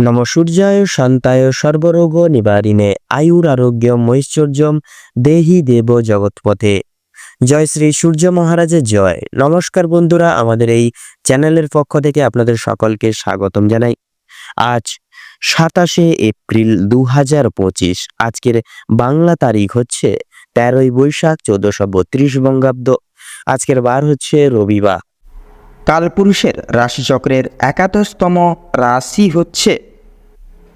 নম সূর্যায় শান্তায় সর্বরোগ নিবারিণে, আয়ুর আরোগ্য ঐশ্বর্যম দেহি দেব জগৎপথে। জয় শ্রী সূর্য মহারাজের জয়। নমস্কার বন্ধুরা, আমাদের এই চ্যানেলের পক্ষ থেকে আপনাদের সকলকে স্বাগতম জানাই। আজ সাতাশে এপ্রিল দু হাজার পঁচিশ, আজকের বাংলা তারিখ হচ্ছে তেরোই বৈশাখ চোদ্দশো বত্রিশ বঙ্গাব্দ। আজকের বার হচ্ছে রবিবার। কালপুরুষের রাশিচক্রের একাদশতম রাশি হচ্ছে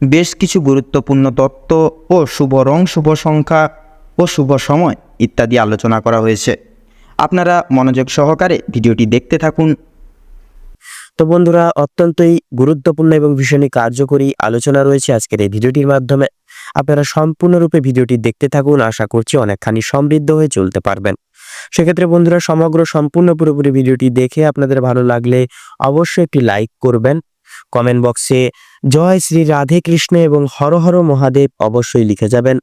বেশ কিছু গুরুত্বপূর্ণ তত্ত্ব ও শুভ রং শুভ সংখ্যা ও শুভ সময় ইত্যাদি আলোচনা করা হয়েছে। আপনারা মনোযোগ সহকারে ভিডিওটি দেখতে থাকুন। তো বন্ধুরা, অত্যন্তই গুরুত্বপূর্ণ এবং ভীষণই কার্যকরী আলোচনা রয়েছে আজকের এই ভিডিওটির মাধ্যমে। আপনারা সম্পূর্ণরূপে ভিডিওটি দেখতে থাকুন, আশা করছি অনেকখানি সমৃদ্ধ হয়ে চলতে পারবেন। সেক্ষেত্রে বন্ধুরা, সমগ্র সম্পূর্ণ পুরোপুরি ভিডিওটি দেখে আপনাদের ভালো লাগলে অবশ্যই একটি লাইক করবেন। কমেন্ট বক্সে জয় শ্রী রাধে কৃষ্ণ এবং হর হর মহাদেব অবশ্যই লিখে যাবেন।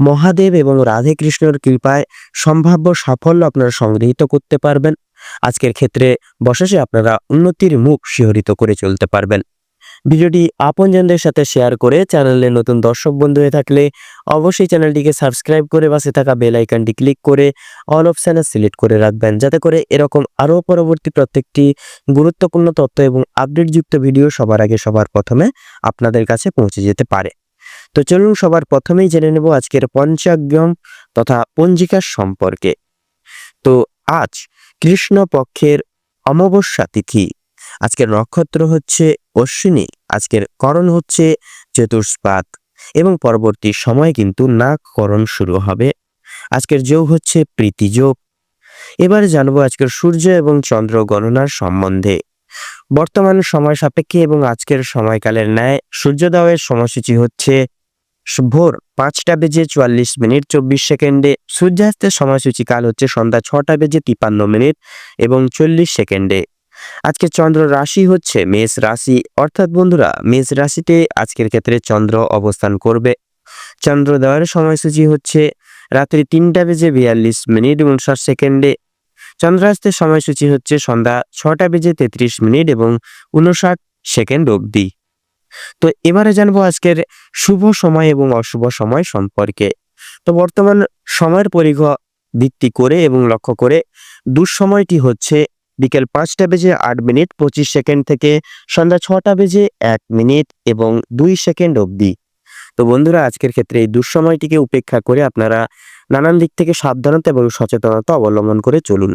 মহাদেব এবং রাধে কৃষ্ণের কৃপায় সম্ভাব্য সাফল্য আপনারা সংগৃহীত করতে পারবেন। আজকের ক্ষেত্রে বসে আপনারা উন্নতির মুখ শিহরিত করে চলতে পারবেন। ভিডিওটি আপনজনদের সাথে শেয়ার করে চ্যানেলে নতুন দর্শক বন্ধু হয়ে থাকলে অবশ্যই চ্যানেলটিকে সাবস্ক্রাইব করে পাশে থাকা বেল আইকনটি ক্লিক করে অল অপশানে সিলেক্ট করে রাখবেন। যাতে করে এরকম আরও পরবর্তী প্রত্যেকটি গুরুত্বপূর্ণ তথ্য এবং আপডেটযুক্ত ভিডিও সবার আগে সবার প্রথমে আপনাদের কাছে পৌঁছে যেতে পারে। তো চলুন সবার প্রথমেই জেনে নেব আজকের পঞ্চাগ্রম তথা পঞ্জিকার সম্পর্কে। তো আজ কৃষ্ণ পক্ষের অমাবস্যা তিথি। আজকের নক্ষত্র হচ্ছে অশ্বিনী, আজকের করণ হচ্ছে চতুষ্পাত এবং পরবর্তী সময় কিন্তু নাককরণ শুরু হবে। আজকের যোগ হচ্ছে প্রীতি যোগ। এবারে জানব আজকের সূর্য এবং চন্দ্র গণনার সম্বন্ধে। বর্তমান সময় সাপেক্ষে এবং আজকের সময়কালের ন্যায় সূর্যোদয়ের সময়সূচি হচ্ছে ভোর পাঁচটা বেজে চুয়াল্লিশ মিনিট চব্বিশ সেকেন্ডে, সূর্যাস্তের সময়সূচি কাল হচ্ছে সন্ধ্যা ছটা বেজে তিপান্ন মিনিট এবং চল্লিশ সেকেন্ডে। আজকে চন্দ্র রাশি হচ্ছে মেষ রাশি। অর্থাৎ বন্ধুরা, মেষ রাশিতে আজকের ক্ষেত্রে চন্দ্র অবস্থান করবে। চন্দ্রোদয়ের সময়সূচি হচ্ছে রাত্রি তিনটা বেজে বিয়াল্লিশ মিনিট উনষাট সেকেন্ডে। চন্দ্রাস্তের সময়সূচি হচ্ছে সন্ধ্যা ছটা বেজে তেত্রিশ মিনিট এবং উনষাট সেকেন্ড অবধি। তো এবারে জানব আজকের শুভ সময় এবং অশুভ সময় সম্পর্কে। তো বর্তমান সময়ের পরিঘ ভিত্তি করে এবং লক্ষ্য করে দুঃসময়টি হচ্ছে বিকেল পাঁচটা বেজে আট মিনিট পঁচিশ সেকেন্ড থেকে সন্ধ্যা ছটা বেজে এক মিনিট এবং দুই সেকেন্ড অবধি। তো বন্ধুরা, আজকের ক্ষেত্রে এই দুঃসময়টিকে উপেক্ষা করে আপনারা নানান দিক থেকে সাবধানতা এবং সচেতনতা অবলম্বন করে চলুন।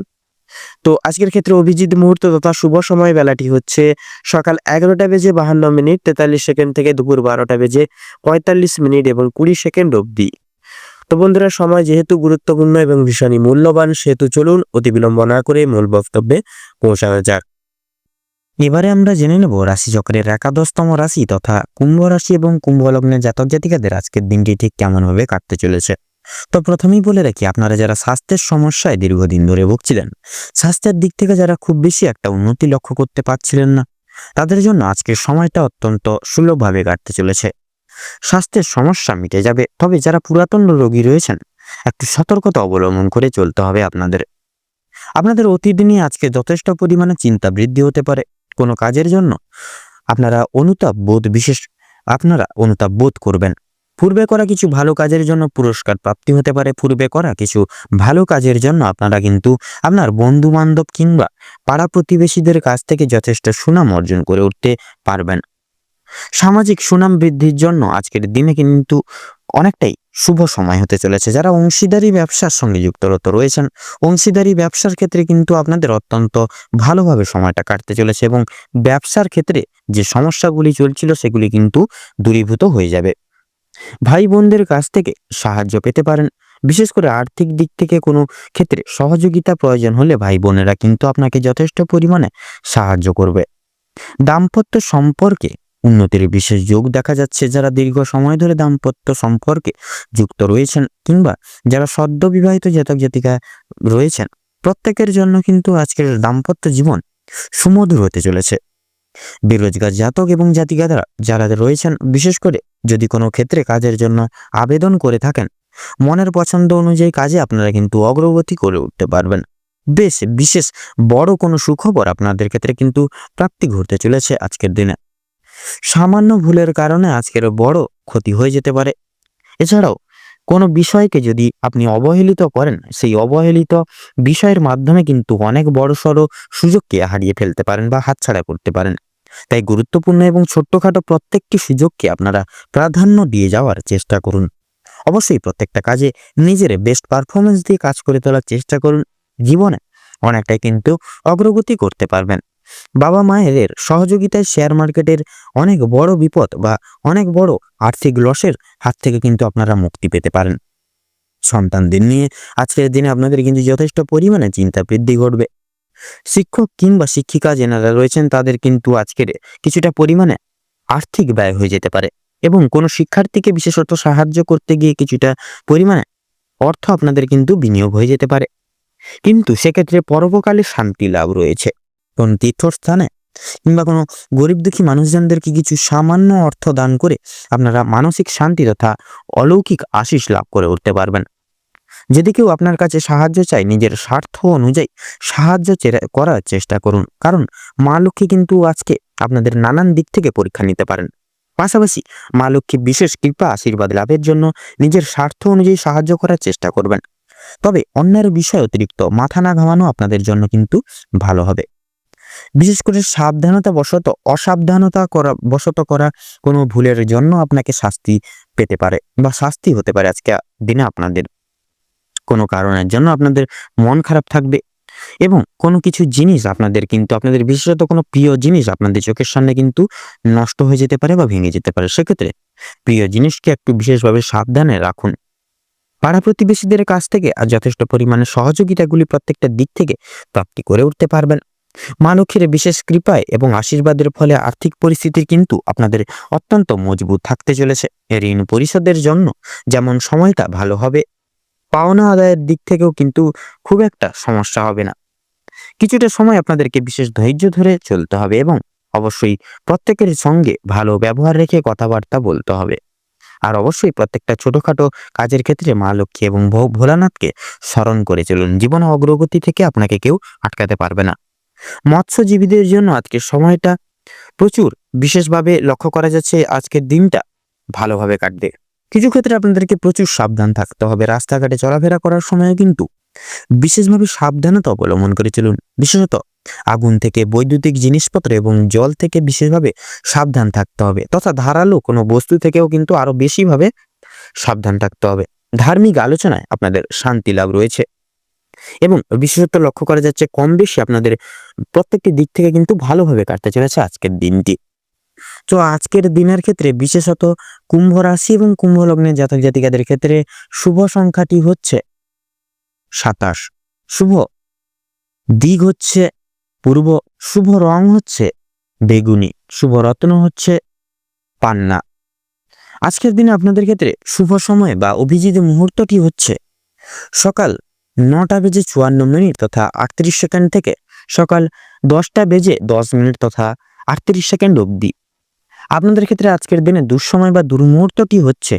তো আজকের ক্ষেত্রে অভিজিৎ মুহূর্ত তথা শুভ সময় বেলাটি হচ্ছে সকাল এগারোটা বেজে বাহান্ন মিনিট তেতাল্লিশ সেকেন্ড থেকে দুপুর বারোটা বেজে পঁয়তাল্লিশ মিনিট এবং কুড়ি সেকেন্ড অবধি। তো বন্ধুরা, সময় যেহেতু গুরুত্বপূর্ণ এবং ভীষণই মূল্যবান, সেহেতু চলুন অতি বিলম্ব না করে মূল বক্তব্যে পৌঁছানো যাক। এবারে আমরা জেনে নেব রাশিচক্রের একাদশতম রাশি তথা কুম্ভ রাশি এবং কুম্ভ লগ্নের জাতক জাতিকাদের আজকের দিনটি ঠিক কেমনভাবে কাটতে চলেছে। তো প্রথমেই বলে রাখি, আপনারা যারা স্বাস্থ্যের সমস্যায় দীর্ঘদিন ধরে ভুগছিলেন, স্বাস্থ্যের দিক থেকে যারা খুব বেশি একটা উন্নতি লক্ষ্য করতে পারছিলেন না, তাদের জন্য আজকের সময়টা অত্যন্ত সুলভভাবে কাটতে চলেছে। স্বাস্থ্যের সমস্যা মিটে যাবে। তবে যারা পুরাতন রোগী রয়েছেন, একটু সতর্কতা অবলম্বন করে চলতে হবে আপনাদের। আপনাদের অতিদিনই আজকে যথেষ্ট পরিমাণে চিন্তা বৃদ্ধি হতে পারে। কোনো কাজের জন্য আপনারা অনুতাপ বোধ বিশেষ, আপনারা অনুতাপ বোধ করবেন। পূর্বে করা কিছু ভালো কাজের জন্য পুরস্কার প্রাপ্তি হতে পারে। পূর্বে করা কিছু ভালো কাজের জন্য আপনারা কিন্তু আপনার বন্ধু বান্ধব কিংবা পাড়া প্রতিবেশীদের কাছ থেকে যথেষ্ট সুনাম অর্জন করে উঠতে পারবেন। সামাজিক সুনাম বৃদ্ধির জন্য আজকের দিনে কিন্তু অনেকটাই শুভ সময় হতে চলেছে। যারা অংশীদারি ব্যবসার সঙ্গে যুক্তরত রয়েছেন, অংশীদারি ব্যবসার ক্ষেত্রে কিন্তু আপনাদের অত্যন্ত ভালোভাবে সময়টা কাটতে চলেছে এবং ব্যবসার ক্ষেত্রে যে সমস্যাগুলি চলছিল সেগুলি কিন্তু দূরীভূত হয়ে যাবে। ভাই বোনদের কাছ থেকে সাহায্য পেতে পারেন। বিশেষ করে আর্থিক দিক থেকে কোনো ক্ষেত্রে সহযোগিতা প্রয়োজন হলে ভাই বোনেরা কিন্তু আপনাকে যথেষ্ট পরিমাণে সাহায্য করবে। দাম্পত্য সম্পর্কে উন্নতির বিশেষ যোগ দেখা যাচ্ছে যারা দীর্ঘ সময় ধরে দাম্পত্য সম্পর্কে যুক্ত রয়েছেন কিংবা যারা সদ্য বিবাহিত জাতক জাতিকা রয়েছেন, প্রত্যেকের জন্য কিন্তু আজকের দাম্পত্য জীবন সুমধুর হতে চলেছে। বেরোজগার জাতক এবং জাতিকারা যারা রয়েছেন, বিশেষ করে যদি কোনো ক্ষেত্রে কাজের জন্য আবেদন করে থাকেন, মনের পছন্দ অনুযায়ী কাজে আপনারা কিন্তু অগ্রগতি করে উঠতে পারবেন। বেশ, বিশেষ বড় কোনো সুখবর আপনাদের ক্ষেত্রে কিন্তু প্রাপ্তি ঘটতে চলেছে আজকের দিনে। সামান্য ভুলের কারণে আজকের বড় ক্ষতি হয়ে যেতে পারে। এছাড়াও, কোনো বিষয়কে যদি আপনি অবহেলিত করেন, সেই অবহেলিত বিষয়ের মাধ্যমে কিন্তু অনেক বড় সড়ো সুযোগকে হারিয়ে ফেলতে পারেন বা হাতছাড়া করতে পারেন। তাই গুরুত্বপূর্ণ এবং ছোট্টখাটো প্রত্যেকটি সুযোগকে আপনারা প্রাধান্য দিয়ে যাওয়ার চেষ্টা করুন। অবশ্যই প্রত্যেকটা কাজে নিজের বেস্ট পারফরমেন্স দিয়ে কাজ করে তোলার চেষ্টা করুন। জীবনে অনেকটাই কিন্তু অগ্রগতি করতে পারবেন। বাবা মায়ের সহযোগিতায় শেয়ার মার্কেটের অনেক বড় বিপদ বা অনেক বড় আর্থিক লসের হাত থেকে কিন্তু আপনারা মুক্তি পেতে পারেন। সন্তানদের নিয়ে আজকের দিনে আপনাদের কিন্তু যথেষ্ট পরিমাণে চিন্তা বৃদ্ধি ঘটবে। শিক্ষক কিংবা শিক্ষিকা যেনারা রয়েছেন তাদের কিন্তু আজকের কিছুটা পরিমাণে আর্থিক ব্যয় হয়ে যেতে পারে এবং কোনো শিক্ষার্থীকে বিশেষত সাহায্য করতে গিয়ে কিছুটা পরিমাণে অর্থ আপনাদের কিন্তু বিনিয়োগ হয়ে যেতে পারে। কিন্তু সেক্ষেত্রে পরবকালে শান্তি লাভ রয়েছে। কোন তীর্থস্থানে কিংবা কোনো গরিব দুঃখী মানুষজনদেরকে কিছু সামান্য অর্থ দান করে আপনারা মানসিক শান্তি তথা অলৌকিক আশিস লাভ করে উঠতে পারবেন। যদি কেউ আপনার কাছে সাহায্য চায়, নিজের স্বার্থ অনুযায়ী সাহায্য করার চেষ্টা করুন। কারণ মা লক্ষ্মী কিন্তু আজকে আপনাদের নানান দিক থেকে পরীক্ষা নিতে পারেন। পাশাপাশি মা লক্ষ্মী বিশেষ কৃপা, আশীর্বাদ লাভের জন্য নিজের স্বার্থ অনুযায়ী সাহায্য করার চেষ্টা করবেন। তবে অন্যের বিষয় অতিরিক্ত মাথা না ঘামানো আপনাদের জন্য কিন্তু ভালো হবে। বিশেষ করে সাবধানতা বশত, অসাবধানতা করা, বশত করা কোনো ভুলের জন্য আপনাকে শাস্তি পেতে পারে বা শাস্তি হতে পারে আজকে দিনে আপনাদের। কোনো কারণের জন্য আপনাদের মন খারাপ থাকবে এবং কোনো কিছু জিনিস আপনাদের কিন্তু, আপনাদের বিশেষত কোনো প্রিয় জিনিস আপনাদের চোখের সামনে কিন্তু নষ্ট হয়ে যেতে পারে বা ভেঙে যেতে পারে। সেক্ষেত্রে প্রিয় জিনিসকে একটু বিশেষভাবে সাবধানে রাখুন। পাড়া প্রতিবেশীদের কাছ থেকে আর যথেষ্ট পরিমাণে সহযোগিতাগুলি প্রত্যেকটা দিক থেকে প্রাপ্তি করে উঠতে পারবেন। মা লক্ষ্মীর বিশেষ কৃপায় এবং আশীর্বাদের ফলে আর্থিক পরিস্থিতি কিন্তু আপনাদের অত্যন্ত মজবুত থাকতে চলেছে। ঋণ পরিশোধের জন্য যেমন সময়টা ভালো হবে, পাওনা আদায়ের দিক থেকেও কিন্তু খুব একটা সমস্যা হবে না। কিছুটা সময় আপনাদেরকে বিশেষ ধৈর্য ধরে চলতে হবে এবং অবশ্যই প্রত্যেকের সঙ্গে ভালো ব্যবহার রেখে কথাবার্তা বলতে হবে। আর অবশ্যই প্রত্যেকটা ছোটখাটো কাজের ক্ষেত্রে মা লক্ষ্মী এবং ভোলানাথকে স্মরণ করে চলুন। জীবনে অগ্রগতি থেকে আপনাকে কেউ আটকাতে পারবে না। মৎস্যজীবীদের জন্য আজকের সময়টা প্রচুর। বিশেষভাবে লক্ষ্য করা যাচ্ছে আজকের দিনটা ভালোভাবে কাটবে। কিছু ক্ষেত্রে আপনাদেরকে প্রচুর সাবধান থাকতে হবে। রাস্তাঘাটে চলাফেরা করার সময় কিন্তু বিশেষভাবে সাবধানতা অবলম্বন করে চলুন। বিশেষত আগুন থেকে বৈদ্যুতিক জিনিসপত্র এবং জল থেকে বিশেষভাবে সাবধান থাকতে হবে তথা ধারালো কোনো বস্তু থেকেও কিন্তু আরও বেশিভাবে সাবধান থাকতে হবে। ধার্মিক আলোচনায় আপনাদের শান্তি লাভ রয়েছে। এবং বিশেষত লক্ষ্য করা যাচ্ছে কম বেশি আপনাদের প্রত্যেকটি দিক থেকে কিন্তু ভালোভাবে কাটতে চলেছে আজকের দিনটি। তো আজকের দিনের ক্ষেত্রে বিশেষত কুম্ভ রাশি এবং কুম্ভ লগ্নের জাতক জাতিকাদের ক্ষেত্রে শুভ সংখ্যাটি হচ্ছে সাতাশ। শুভ দিক হচ্ছে পূর্ব, শুভ রং হচ্ছে বেগুনি, শুভ রত্ন হচ্ছে পান্না। আজকের দিনে আপনাদের ক্ষেত্রে শুভ সময় বা অভিজিৎ মুহূর্তটি হচ্ছে সকাল নটা বেজে চুয়ান্ন মিনিট তথা আটত্রিশ সেকেন্ড থেকে সকাল দশটা বেজে দশ মিনিট তথা আটত্রিশ সেকেন্ড অবধি। আপনাদের ক্ষেত্রে আজকের দিনে দুঃসময় বা দুর্মুহূর্তটি হচ্ছে?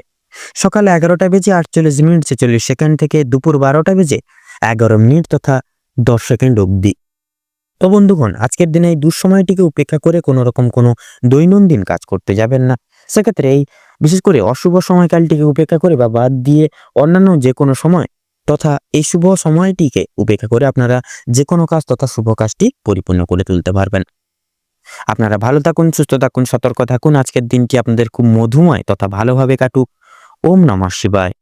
সকাল এগারোটা বেজে আটচল্লিশ মিনিট ছেচল্লিশ সেকেন্ড থেকে দুপুর বারোটা বেজে এগারো মিনিট তথা দশ সেকেন্ড অবধি। তো বন্ধুগণ, আজকের দিনে এই দুঃসময়টিকে উপেক্ষা করে কোনো রকম কোনো দৈনন্দিন কাজ করতে যাবেন না। সেক্ষেত্রে এই, বিশেষ করে অশুভ সময়কালটিকে উপেক্ষা করে বা বাদ দিয়ে অন্যান্য যে কোনো সময় তথা এই শুভ সময়টিকে উপেক্ষা করে আপনারা যে কোনো কাজ তথা শুভ কাজটি পরিপূর্ণ করে তুলতে পারবেন। আপনারা ভালো থাকুন, সুস্থ থাকুন, সতর্ক থাকুন। আজকের দিনটি আপনাদের খুব মধুময় তথা ভালোভাবে কাটুক। ওম নমঃ শিবায়।